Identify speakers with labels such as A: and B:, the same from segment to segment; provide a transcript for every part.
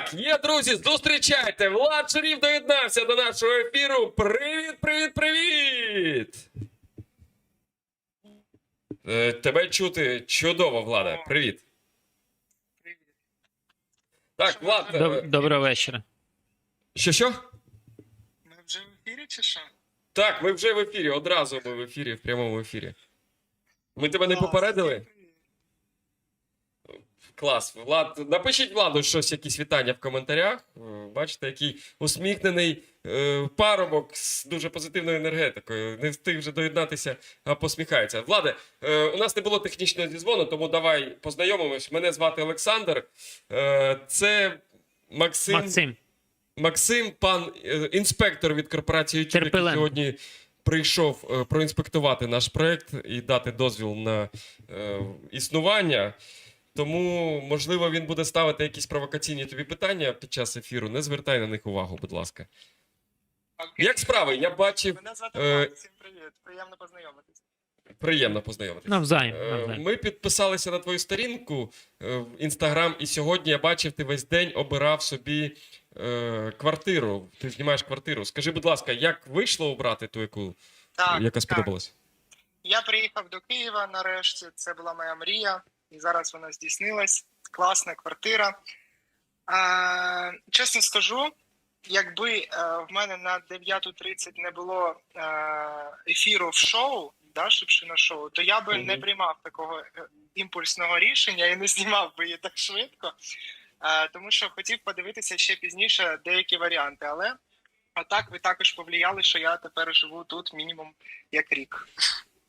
A: Так, є, друзі, зустрічайте! Влад Шеріф доєднався до нашого ефіру. Привіт, привіт, привіт! Е, тебе чути чудово, Влада. Привіт.
B: Привіт.
A: Так, Влад. е,
C: Доб- Доброго вечора.
A: Що що?
B: Ми вже в ефірі чи що?
A: Так, ми вже в ефірі. Одразу ми в ефірі, в прямому ефірі. Ми тебе не попередили? Клас. Влад, напишіть Владу щось, якісь вітання в коментарях. Е, Бачите, який усміхнений е, парубок з дуже позитивною енергетикою. Не встиг вже доєднатися, а посміхається. Владе, е, у нас не було технічного зізвону, тому давай познайомимось. Мене звати Олександр. Е, це Максим.
C: Максим,
A: Максим, пан е, інспектор від корпорації YouTube, який сьогодні прийшов е, проінспектувати наш проект і дати дозвіл на е, існування. Тому, можливо, він буде ставити якісь провокаційні тобі питання під час ефіру. Не звертай на них увагу, будь ласка.
B: Окей.
A: Як справи? Я бачив,
B: Мене звати
A: е,
B: Влад, всім привіт. Приємно познайомитися.
A: приємно познайомитися.
C: навзаєм.
A: Е,
C: навзаєм.
A: Ми підписалися на твою сторінку е, в інстаграм, і сьогодні я бачив, ти весь день обирав собі е, квартиру. Ти знімаєш квартиру. Скажи, будь ласка, як вийшло обрати ту, яку,
B: Так,
A: яка
B: так.
A: сподобалась?
B: Я приїхав до Києва нарешті. Це була моя мрія, і зараз вона здійснилась. Класна квартира. А, чесно скажу, якби е, в мене на 9.30 не було е, ефіру в шоу, да, Шипшина шоу, то я би не приймав такого е, імпульсного рішення і не знімав би її так швидко. Тому що хотів подивитися ще пізніше деякі варіанти. Але а так ви також повлияли, що я тепер живу тут мінімум як рік.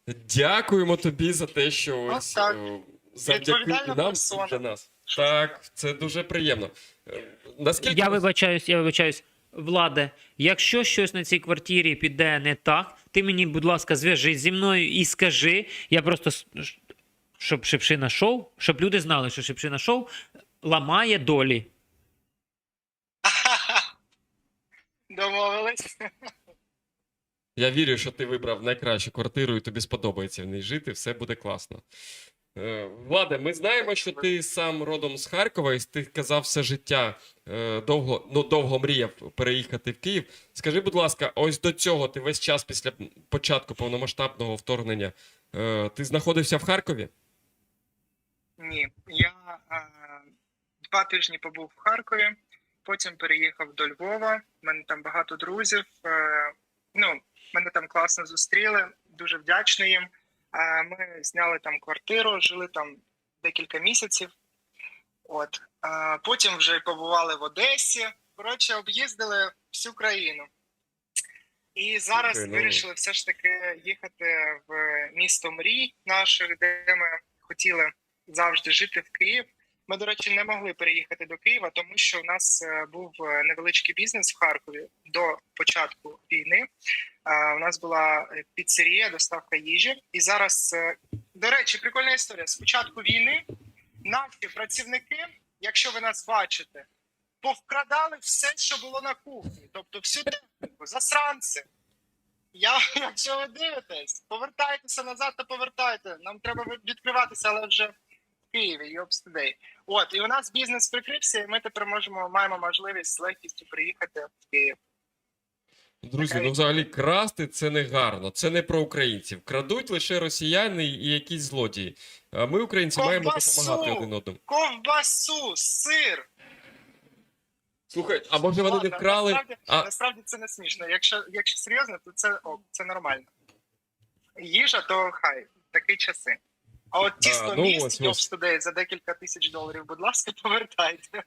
A: Дякуємо тобі за те, що ось
B: так.
A: Завдяки нам
B: персона.
A: для нас. Так, це дуже приємно. Е, Наскільки
C: Я вибачаюсь, я вибачаюсь. Владе, якщо щось на цій квартирі піде не так, ти мені, будь ласка, зв'яжись зі мною і скажи. Я просто щоб Шипшина шоу, щоб люди знали, що Шипшина шоу ламає долі.
B: Домовились.
A: Я вірю, що ти вибрав найкращу квартиру і тобі сподобається в ній жити, все буде класно. Е, Владе, ми знаємо, що ти сам родом з Харкова, і ти казав все життя е, довго, ну, довго мріяв переїхати в Київ. Скажи, будь ласка, ось до цього ти весь час після початку повномасштабного вторгнення е, ти знаходився в Харкові?
B: Ні, я два тижні побув в Харкові, потім переїхав до Львова. У мене там багато друзів. Ну, мене там класно зустріли, дуже вдячний їм. Ми зняли там квартиру, жили там декілька місяців. От потім вже побували в Одесі. Коротше, об'їздили всю країну. І зараз
A: Слухай, ну-
B: вирішили все ж таки їхати в місто мрій наших, де ми хотіли завжди жити в Київ. Ми, до речі, не могли переїхати до Києва, тому що у нас е, був е, невеличкий бізнес в Харкові до початку війни. Е, У нас була піцерія, доставка їжі. І зараз, до речі, прикольна історія. З початку війни наші працівники, якщо ви нас бачите, повкрадали все, що було на кухні, тобто всю техніку, засранці. Я, якщо ви дивитесь, повертайтеся назад та повертайте. Нам треба відкриватися, але вже в Києві і обстудей. От, і у нас бізнес прикрився, і ми тепер можемо маємо можливість з легкістю приїхати в Київ.
A: Друзі, ну взагалі красти це не гарно, це не про українців. Крадуть лише росіяни і якісь злодії. А ми, українці, маємо допомагати один одному.
B: Ковбасу, сир.
A: Слухай, а може вони не
B: Ладно,
A: вкрали?
B: Насправді,
A: А,
B: насправді це не смішно. Якщо, якщо серйозно, то це ок, це нормально. Їжа, то хай, такі часи. А от ті
A: А, ну ось, ось.
B: студей за декілька тисяч доларів, будь ласка, повертайте.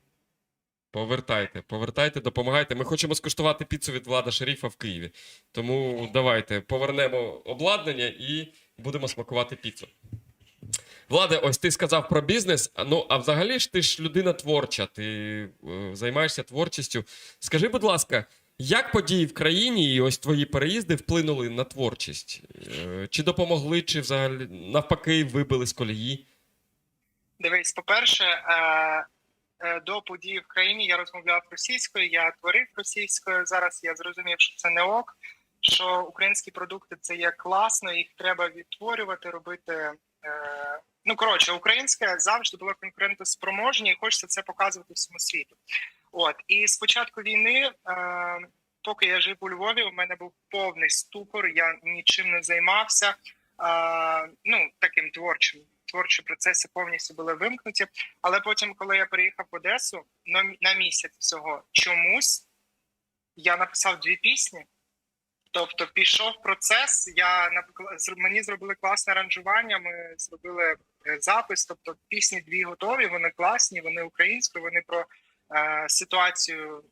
A: Повертайте, повертайте, допомагайте. Ми хочемо скуштувати піцу від Влада Шеріфа в Києві. Тому давайте повернемо обладнання і будемо смакувати піцу. Владе, ось ти сказав про бізнес. Ну, а взагалі ж ти ж людина творча, ти е, займаєшся творчістю. Скажи, будь ласка, як події в країні і ось твої переїзди вплинули на творчість? Е, Чи допомогли, чи взагалі навпаки вибили з колії?
B: Дивись, по-перше, е, е, до подій в країні я розмовляв російською, я творив російською. Зараз я зрозумів, що це не ок. Що українські продукти це є класно, їх треба відтворювати, робити. Ну коротше, українське завжди було конкурентоспроможні, і хочеться це показувати всьому світу. От і з початку війни, е, поки я жив у Львові, у мене був повний ступор. Я нічим не займався. Е, ну таким творчим. Творчі процеси повністю були вимкнуті. Але потім, коли я переїхав в Одесу на, місяць всього чомусь, я написав дві пісні. Тобто пішов процес. Я мені зробили класне аранжування. Ми зробили е, запис. Тобто пісні дві готові. Вони класні, вони українською. Вони про ситуацію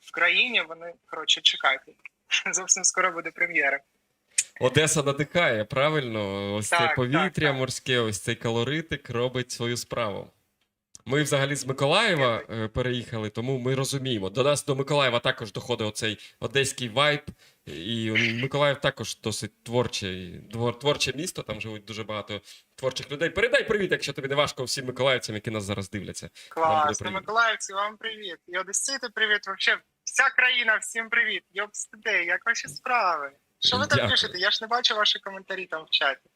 B: в країні. Вони коротше чекайте. Зовсім скоро буде прем'єра.
A: Одеса надихає, правильно? Ось це повітря
B: так, так.
A: морське, ось цей колоритик робить свою справу. Ми взагалі з Миколаєва е, переїхали, тому ми розуміємо. До нас до Миколаєва також доходить оцей одеський вайб. І Миколаїв також досить творче, творче місто, там живуть дуже багато творчих людей. Передай привіт, якщо тобі не важко всім миколаївцям, які нас зараз дивляться.
B: Класно. Миколаївці, вам привіт. І Одесити, привіт. Вообще, вся країна, всім привіт. Йобстидей, як ваші справи? Що ви там пишете? Я ж не бачу ваші коментарі там в чаті.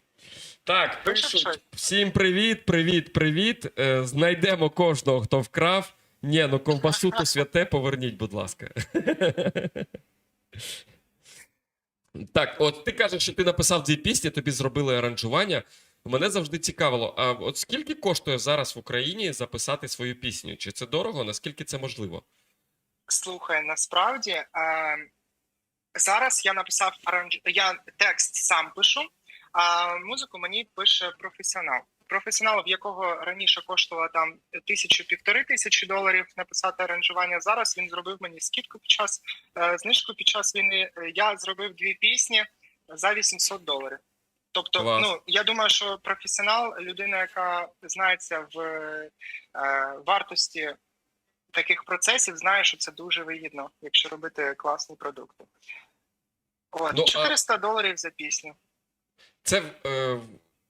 A: Так, пишуть. Всім привіт, привіт, привіт. Е, Знайдемо кожного, хто вкрав. Ні, ну ковбасу то святе, поверніть, будь ласка. Так, от ти кажеш, що ти написав дві пісні, тобі зробили аранжування. Мене завжди цікавило, а от скільки коштує зараз в Україні записати свою пісню? Чи це дорого? Наскільки це можливо?
B: Слухай, насправді е, зараз я написав аранж... я текст сам пишу, а музику мені пише професіонал. Професіонал, в якого раніше коштувало там тисячу півтори тисячі доларів написати аранжування. Зараз він зробив мені скидку під час е, знижку під час війни. Я зробив дві пісні за 800 доларів. Тобто,
A: Клас.
B: ну я думаю, що професіонал, людина, яка знається в е, вартості таких процесів знає, що це дуже вигідно, якщо робити класні продукти. От,
A: Ну, а-
B: доларів за пісню.
A: Це е,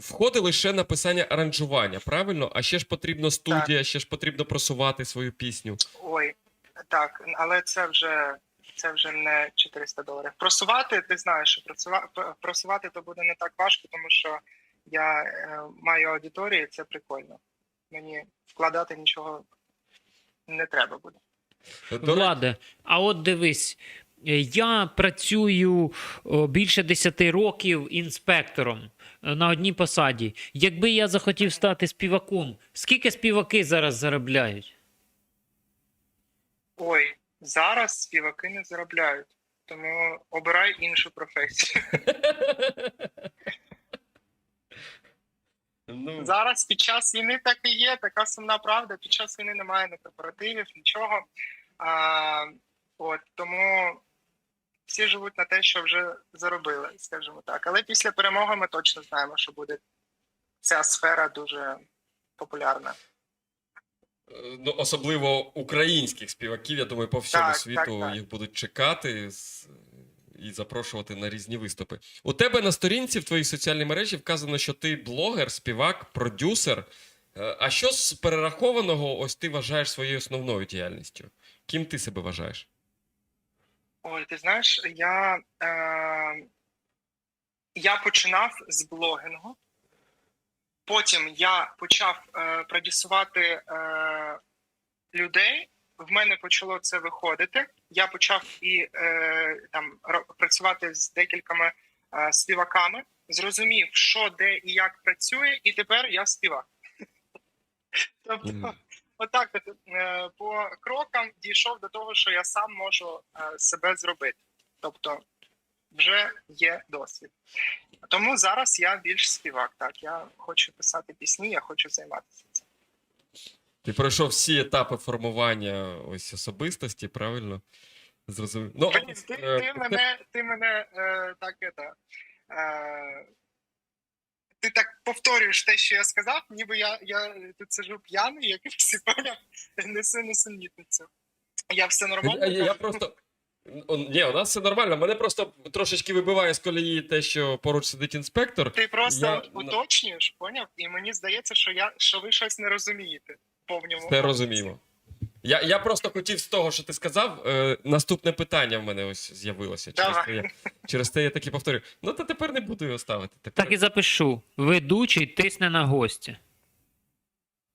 A: входить лише написання аранжування, правильно? А ще ж потрібно студія, ще ж потрібно просувати свою пісню.
B: Ой, так, але це вже це вже не 400 доларів. Просувати, ти знаєш, що просува- просувати то буде не так важко, тому що я е, маю аудиторію, і це прикольно. Мені вкладати нічого не треба буде.
C: Владе, а от дивись, я працюю більше 10 років інспектором е, на одній посаді. Якби я захотів стати співаком, скільки співаки зараз заробляють?
B: Ой, зараз співаки не заробляють, тому обирай іншу професію.
A: ну,
B: Зараз під час війни так і є, така сумна правда. Під час війни немає ні корпоративів, нічого. А, от тому всі живуть на те, що вже заробили, скажімо так. Але після перемоги ми точно знаємо, що буде ця сфера дуже популярна.
A: Е, Ну, особливо українських співаків, я думаю, по всьому
B: Так,
A: світу
B: так, так.
A: їх будуть чекати і запрошувати на різні виступи. У тебе на сторінці в твоїй соціальній мережі вказано, що ти блогер, співак, продюсер. Е, А що з перерахованого ось ти вважаєш своєю основною діяльністю? Ким ти себе вважаєш?
B: Ой, ти знаєш, я, е, я починав з блогінгу. Потім я почав е, продюсувати е, людей. В мене почало це виходити. Я почав і е, там працювати з декількома е, співаками. Зрозумів, що де і як працює, і тепер я співак. Тобто. Отак от, е, по крокам дійшов до того, що я сам можу е, себе зробити. Тобто, вже є досвід. Тому зараз я більш співак. Так, я хочу писати пісні, я хочу займатися цим.
A: Ти пройшов всі етапи формування ось особистості, правильно? Зрозумів. Ну, ось,
B: ти,
A: е,
B: ти мене, ти мене е, так е, ти так повторюєш те, що я сказав, ніби я, я тут сиджу п'яний, як всі поняв, несу несенітницю. Я все нормально.
A: Я, я просто. Ні, у нас все нормально. Мене просто трошечки вибиває з колії те, що поруч сидить інспектор.
B: Ти просто
A: Я-
B: уточнюєш, поняв? І мені здається, що я що ви щось не розумієте повному.
A: Все розуміємо. Я, я просто хотів з того, що ти сказав. Е, наступне питання в мене ось з'явилося. Через те, я, через те я таки повторю. Ну, то тепер не буду його ставити. Тепер...
C: Так і запишу. Ведучий тисне на гостя.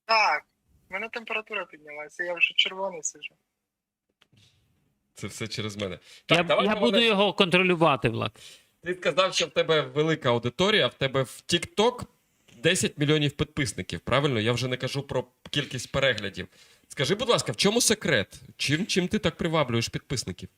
B: Так, в мене температура піднялася, я вже червоний сижу.
A: Це все через мене.
C: Я,
A: давай
C: я буду його контролювати, Влад.
A: Ти сказав, що в тебе велика аудиторія, в тебе в TikTok 10 мільйонів підписників. Правильно? Я вже не кажу про кількість переглядів. Скажи, будь ласка, в чому секрет? Чим, чим ти так приваблюєш підписників?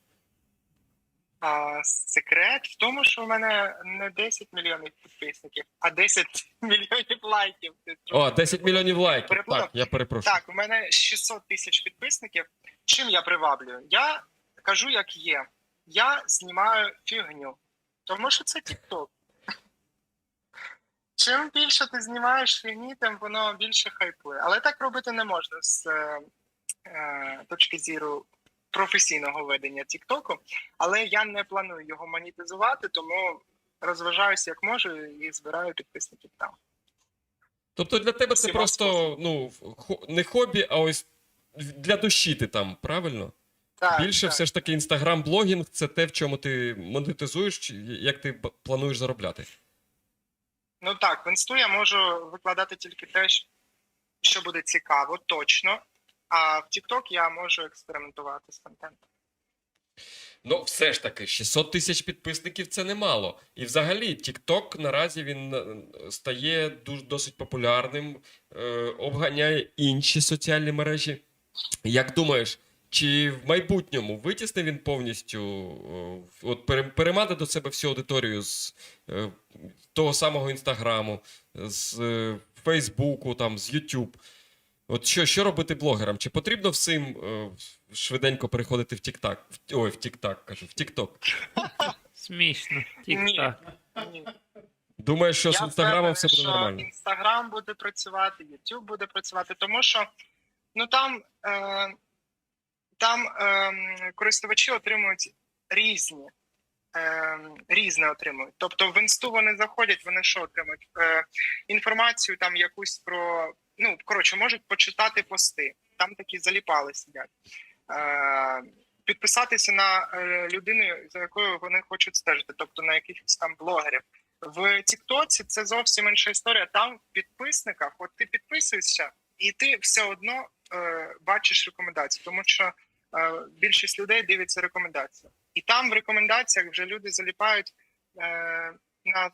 B: А секрет в тому, що в мене не 10 мільйонів підписників, а 10 мільйонів лайків.
A: О, 10 мільйонів лайків.
B: Переплутав.
A: Так, я перепрошую.
B: Так, у мене 600 тисяч підписників. Чим я приваблюю? Я кажу, як є. Я знімаю фігню, тому що це TikTok. Чим більше ти знімаєш фігні, тим воно більше хайпує. Але так робити не можна з е, е, точки зору професійного ведення Тіктоку. Але я не планую його монетизувати, тому розважаюся як можу і збираю підписників там.
A: Тобто для тебе це
B: Всіма
A: просто ну, не хобі, а ось для душі ти там, правильно?
B: Так,
A: Більше
B: так.
A: все ж таки інстаграм-блогінг це те, в чому ти монетизуєш, як ти плануєш заробляти.
B: Ну так, в інсту я можу викладати тільки те, що буде цікаво, точно. А в TikTok я можу експериментувати з контентом.
A: Ну, все ж таки, 600 тисяч підписників це немало. І взагалі, TikTok наразі він е, стає дуже досить популярним, е, обганяє інші соціальні мережі. Як думаєш, чи в майбутньому витісне він повністю е, от пере- переймати до себе всю аудиторію з е, того самого інстаграму, з е, Фейсбуку, там, з YouTube? От що, що робити блогерам? Чи потрібно всім швиденько переходити в? В- Ой, в TikTok, кажу, в TikTok.
C: Смішно. Тік-так.
A: Думаю, що з
B: Я
A: інстаграмом все буде
B: що
A: нормально.
B: Інстаграм буде працювати, YouTube буде працювати, тому що ну там, е, там е, користувачі отримують різні. Е, різне отримують. Тобто в інсту вони заходять, вони що отримують? Е, інформацію там якусь про. Ну, коротше, можуть почитати пости. Там такі заліпали сидять. Е, підписатися на е, людину, за якою вони хочуть стежити, тобто на якихось там блогерів. В Тіктоці це зовсім інша історія. Там в підписниках, от ти підписуєшся, і ти все одно бачиш рекомендації, тому що е, більшість людей дивиться рекомендації. І там в рекомендаціях вже люди заліпають е, на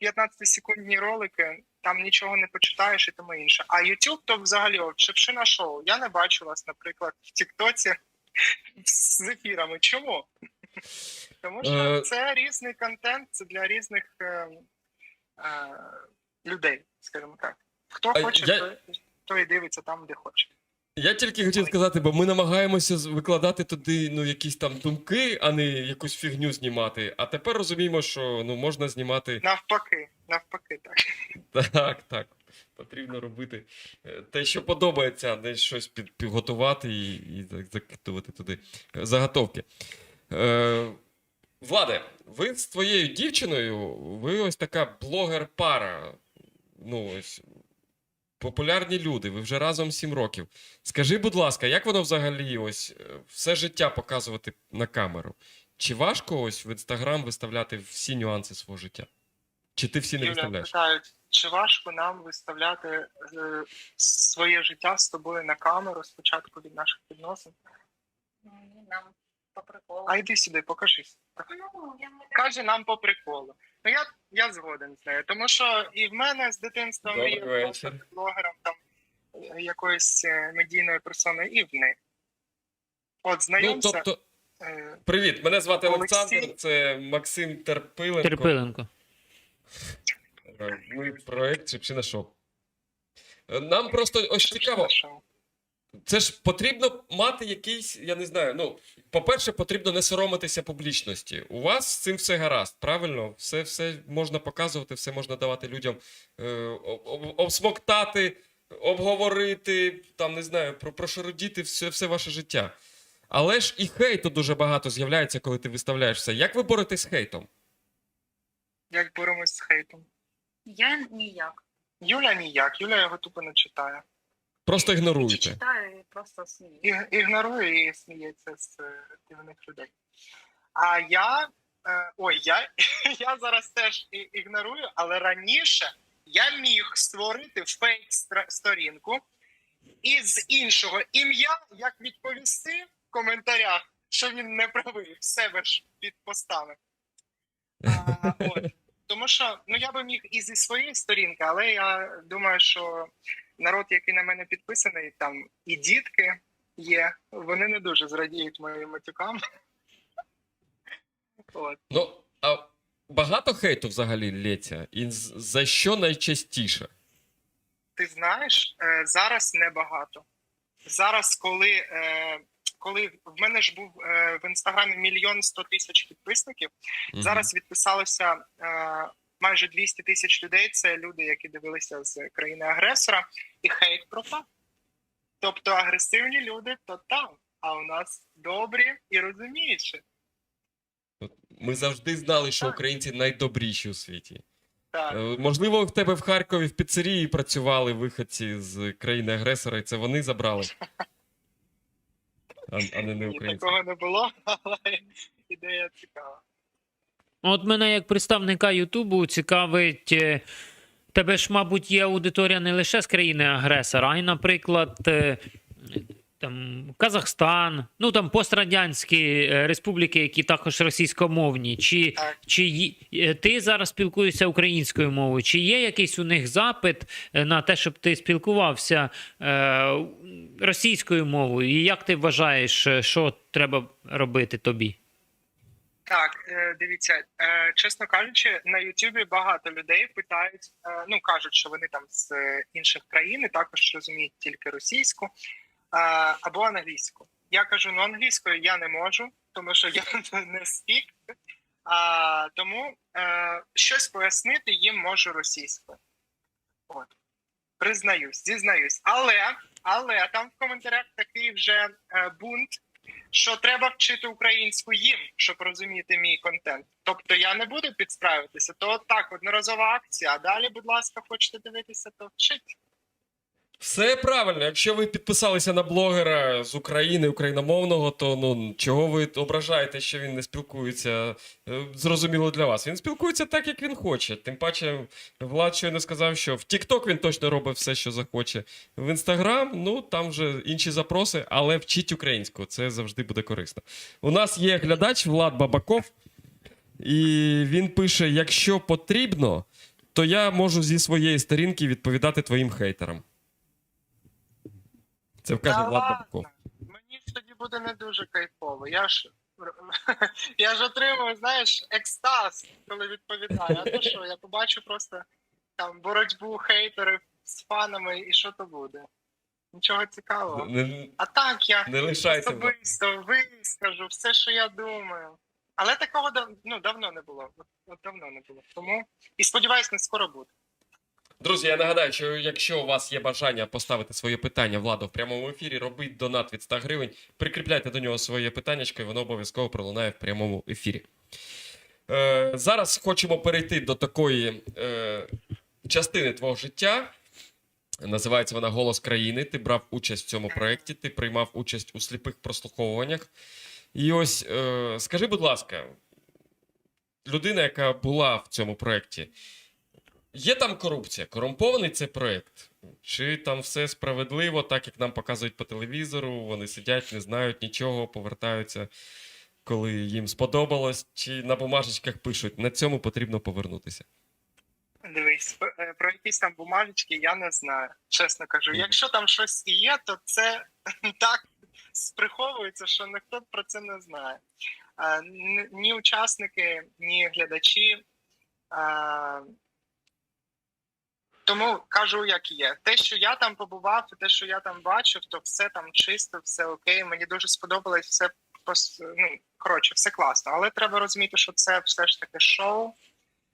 B: 15-секундні ролики, там нічого не почитаєш і тому інше. А YouTube то взагалі от, шепшина шоу. Я не бачу вас, наприклад, в Тіктоці з ефірами. Чому? Тому що
A: Е,
B: це різний контент, це для різних е, е, людей, скажімо так. Хто хоче,
A: я-
B: той, дивиться там, де хоче.
A: Я тільки хотів сказати, бо ми намагаємося викладати туди ну, якісь там думки, а не якусь фігню знімати. А тепер розуміємо, що ну, можна знімати
B: Навпаки, навпаки, так.
A: так, так. Потрібно робити е, те, що подобається, а не щось під, підготувати і, і закидувати туди заготовки. Е, Владе, ви з твоєю дівчиною, ви ось така блогер-пара. Ну, ось, популярні люди, ви вже разом 7 років. Скажи, будь ласка, як воно взагалі ось е, все життя показувати на камеру? Чи важко ось в інстаграм виставляти всі нюанси свого життя? Чи ти всі не
B: Юля,
A: виставляєш?
B: питають, чи важко нам виставляти е, своє життя з тобою на камеру спочатку від наших відносин?
D: Ні, нам по приколу.
B: А йди сюди, покажись.
D: Ну, я не
B: Каже нам по приколу. Ну я, я згоден з нею, тому що і в мене з дитинства
A: Добрий
B: мрія
A: вечір.
B: блогером там е, якоюсь е, медійною персоною, і в них. От
A: Ну, тобто,
B: е,
A: привіт, мене звати
B: Олексій.
A: Олександр, це Максим Терпиленко.
C: Терпиленко.
A: Ми проект Шипшина Шоу. Нам просто ось цікаво,
B: що-
A: це ж потрібно мати якийсь, я не знаю. Ну, по-перше, потрібно не соромитися публічності. У вас з цим все гаразд, правильно? Все, все можна показувати, все можна давати людям е, об- об- обсмоктати, обговорити, там не знаю, про, прошародіти все, все ваше життя. Але ж і хейту дуже багато з'являється, коли ти виставляєш все. Як ви боретесь з хейтом?
B: Як боремось з хейтом?
D: Я ніяк.
B: Юля ніяк, Юля його тупо не читає.
A: Просто ігноруєте.
D: читаю і просто смію.
B: Іг- ігнорує і сміється з е, дивних людей. А я. Е, ой, я, я зараз теж ігнорую, але раніше я міг створити фейк сторінку і з іншого ім'я, як відповісти в коментарях, що він не правий, в себе ж підпоставив. А, от. Тому що ну я би міг і зі своєї сторінки, але я думаю, що народ, який на мене підписаний, там і дітки є, вони не дуже зрадіють моїм матюкам. От.
A: Ну, а багато хейту взагалі лється? І за що найчастіше?
B: Ти знаєш, е, зараз небагато. Зараз, коли, е, коли в мене ж був е, в інстаграмі мільйон сто тисяч підписників, зараз відписалося майже 200 тисяч людей. Це люди, які дивилися з країни агресора, і хейт пропав. Тобто агресивні люди то там, а у нас добрі і розуміючі.
A: Ми завжди знали, що українці найдобріші у світі.
B: Так.
A: Е, Можливо, в тебе в Харкові в піцерії працювали виходці з країни-агресора, і це вони забрали. А, а не, не українці.
B: такого не було, але ідея цікава.
C: От мене як представника Ютубу цікавить. е, Тебе ж, мабуть, є аудиторія не лише з країни-агресора, а й, наприклад, е, там, Казахстан, ну там пострадянські е, республіки, які також російськомовні. Чи, чи ти зараз спілкуєшся українською мовою? Чи є якийсь у них запит на те, щоб ти спілкувався е, російською мовою? І як ти вважаєш, що треба робити тобі?
B: Так, е, дивіться, е, чесно кажучи, на Ютубі багато людей питають, е, ну кажуть, що вони там з інших країн і також розуміють тільки російську або англійську. Я кажу, ну англійською я не можу, тому що я не спік. А, тому щось пояснити їм можу російською. От. Признаюсь, зізнаюсь. Але, але там в коментарях такий вже бунт що треба вчити українську їм, щоб розуміти мій контент. Тобто я не буду підсправитися, то так, одноразова акція. А далі, будь ласка, хочете дивитися, то вчить.
A: Все правильно. Якщо ви підписалися на блогера з України, україномовного, то ну чого ви ображаєте, що він не спілкується? Е, Зрозуміло для вас. Він спілкується так, як він хоче. Тим паче, Влад щойно сказав, що в TikTok він точно робить все, що захоче. В Instagram, ну там вже інші запроси, але вчіть українську. Це завжди буде корисно. У нас є глядач Влад Бабаков, і він пише: якщо потрібно, то я можу зі своєї сторінки відповідати твоїм хейтерам. Це вкаже Влад.
B: Мені ж тоді буде не дуже кайфово. Я ж я ж отримую, знаєш, екстаз, коли відповідаю. А то що, я побачу просто там боротьбу хейтерів з фанами, і що то буде? Нічого цікавого.
A: Не,
B: А так я
A: не лишайся.
B: Особисто вискажу все, що я думаю. Але такого ну, давно не було. От, от давно не було. Тому і сподіваюсь, не скоро буде.
A: Друзі, я нагадаю, що якщо у вас є бажання поставити своє питання владу в прямому ефірі, робіть донат від 100 гривень, прикріпляйте до нього своє питаннячко, і воно обов'язково пролунає в прямому ефірі. Е, зараз хочемо перейти до такої е, частини твого життя. Називається вона Голос країни. Ти брав участь в цьому проєкті, ти приймав участь у сліпих прослуховуваннях. І ось е, скажи, будь ласка, людина, яка була в цьому проєкті, Є там корупція, корумпований цей проєкт? Чи там все справедливо, так як нам показують по телевізору, вони сидять, не знають нічого, повертаються, коли їм сподобалось, чи на бумажечках пишуть, на цьому потрібно повернутися.
B: Дивись, е, про якісь там бумажечки я не знаю, чесно кажу. Якщо там щось і є, то це так приховується, що ніхто про це не знає. Ні учасники, ні глядачі. Тому кажу, як є. Те, що я там побував, те, що я там бачив, то все там чисто, все окей. Мені дуже сподобалось все ну, коротше, все класно. Але треба розуміти, що це все ж таки шоу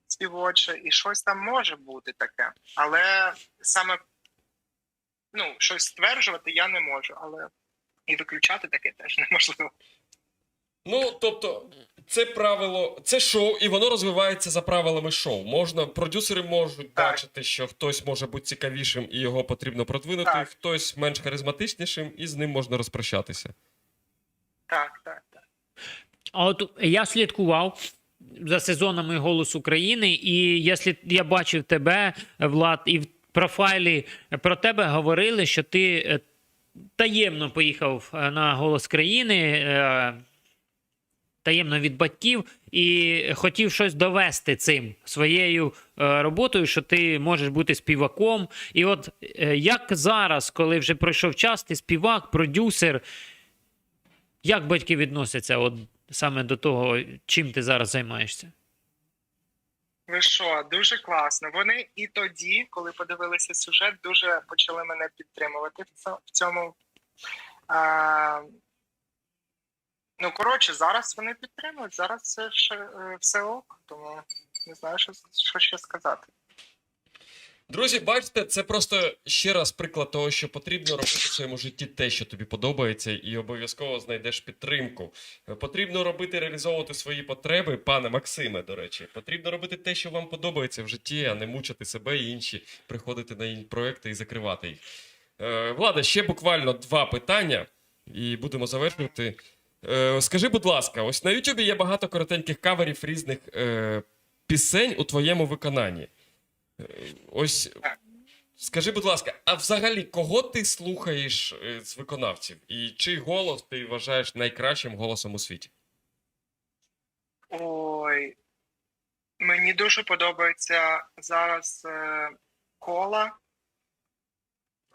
B: співоче, і щось там може бути таке. Але саме ну, щось стверджувати я не можу, але і виключати таке теж неможливо.
A: Ну, тобто, це правило, це шоу, і воно розвивається за правилами шоу. Можна, продюсери можуть
B: Так.
A: бачити, що хтось може бути цікавішим і його потрібно продвинути,
B: Так.
A: хтось менш харизматичнішим, і з ним можна розпрощатися.
B: Так, так, так.
C: А от я слідкував за сезонами Голос України, і я, слід, я бачив тебе, Влад, і в профайлі про тебе говорили, що ти е, таємно поїхав е, на Голос країни. Таємно від батьків і хотів щось довести цим своєю е, роботою, що ти можеш бути співаком. І от е, як зараз, коли вже пройшов час, ти співак, продюсер, як батьки відносяться от саме до того, чим ти зараз займаєшся?
B: Ви що, дуже класно. Вони і тоді, коли подивилися сюжет, дуже почали мене підтримувати в цьому. А, ну, коротше, зараз вони підтримують. Зараз це ще, е, все ок, тому не знаю, що, що ще сказати.
A: Друзі, бачите, це просто ще раз приклад того, що потрібно робити в своєму житті те, що тобі подобається, і обов'язково знайдеш підтримку. Потрібно робити, реалізовувати свої потреби, пане Максиме, до речі. Потрібно робити те, що вам подобається в житті, а не мучити себе і інші, приходити на проекти і закривати їх. Е, Влада, ще буквально два питання, і будемо завершувати. Е, скажи, будь ласка, ось на Ютубі є багато коротеньких каверів різних е, пісень у твоєму виконанні. Е, Ось скажи, будь ласка, а взагалі кого ти слухаєш е, з виконавців? І чий голос ти вважаєш найкращим голосом у світі?
B: Ой, мені дуже подобається зараз е, кола.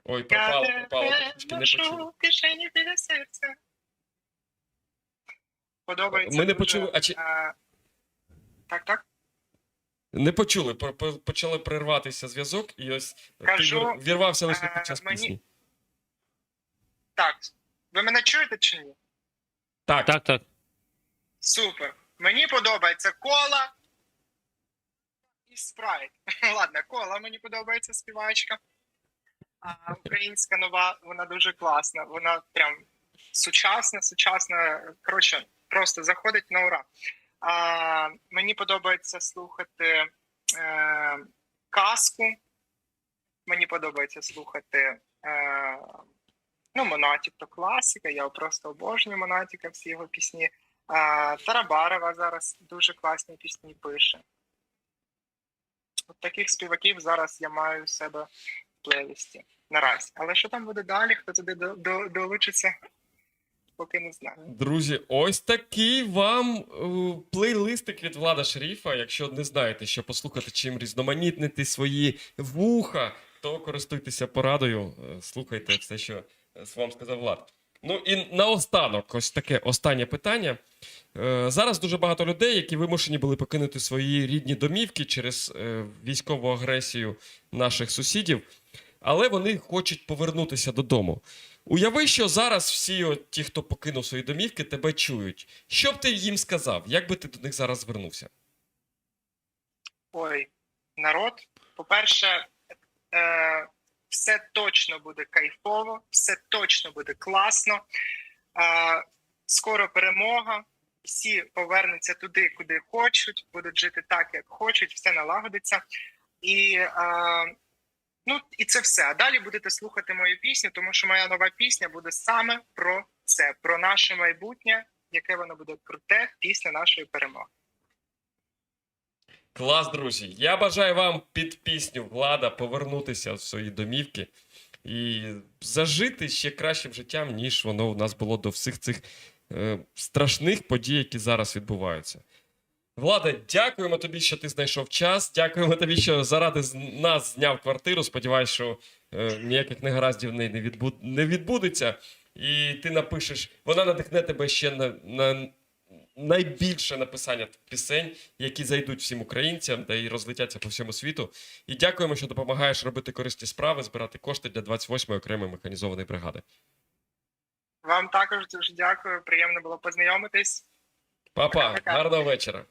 A: Ой, пропало,
B: Я
A: пропало, трошки не
B: ношу кишені біля серця. Подобається.
A: Ми не
B: дуже,
A: почули, а чи-
B: е, Так, так.
A: Не почули, по- по- почали прерватися зв'язок, і ось
B: Кажу,
A: ти вірвався лише
B: е,
A: під час
B: мені-
A: пісні.
B: Так. Ви мене чуєте чи ні?
A: Так,
C: Так, так.
B: Супер. Мені подобається кола і спрайт. Ладно, кола мені подобається співачка. А українська нова, вона дуже класна. Вона прям сучасна, сучасна. Коротше, просто заходить на ура. А, мені подобається слухати е, казку. Мені подобається слухати. Е, ну, Монатік то класика. Я просто обожнюю Монатіка, всі його пісні. А, Тарабарова зараз дуже класні пісні пише. От таких співаків зараз я маю у себе в плейлисті наразі. Але що там буде далі, хто туди до, до, долучиться, поки не знаю.
A: Друзі, ось такий вам е, плейлистик від Влада Шеріфа. Якщо не знаєте, що послухати, чим різноманітнити свої вуха, то користуйтеся порадою, е, слухайте все, що е, вам сказав Влад. Ну і наостанок, ось таке останнє питання. Зараз дуже багато людей, які вимушені були покинути свої рідні домівки через військову агресію наших сусідів, але вони хочуть повернутися додому. Уяви, що зараз всі ті, хто покинув свої домівки, тебе чують. Що б ти їм сказав? Як би ти до них зараз звернувся?
B: Ой, народ. По-перше, е, все точно буде кайфово, все точно буде класно. Е, скоро перемога. Всі повернуться туди, куди хочуть, будуть жити так, як хочуть, все налагодиться. І, е, ну, і це все. А далі будете слухати мою пісню, тому що моя нова пісня буде саме про це, про наше майбутнє, яке воно буде круте після нашої перемоги.
A: Клас, друзі! Я бажаю вам під пісню Влада повернутися в свої домівки і зажити ще кращим життям, ніж воно у нас було до всіх цих е, страшних подій, які зараз відбуваються. Влада, дякуємо тобі, що ти знайшов час. Дякуємо тобі, що заради нас зняв квартиру. Сподіваюсь, що е, ніяких негараздів в неї не, відбу... не відбудеться. І ти напишеш, вона надихне тебе ще на, на найбільше написання пісень, які зайдуть всім українцям та й розлетяться по всьому світу. І дякуємо, що допомагаєш робити корисні справи, збирати кошти для 28-ї окремої механізованої бригади.
B: Вам також дуже дякую. Приємно було познайомитись.
A: Па-па, гарного вечора.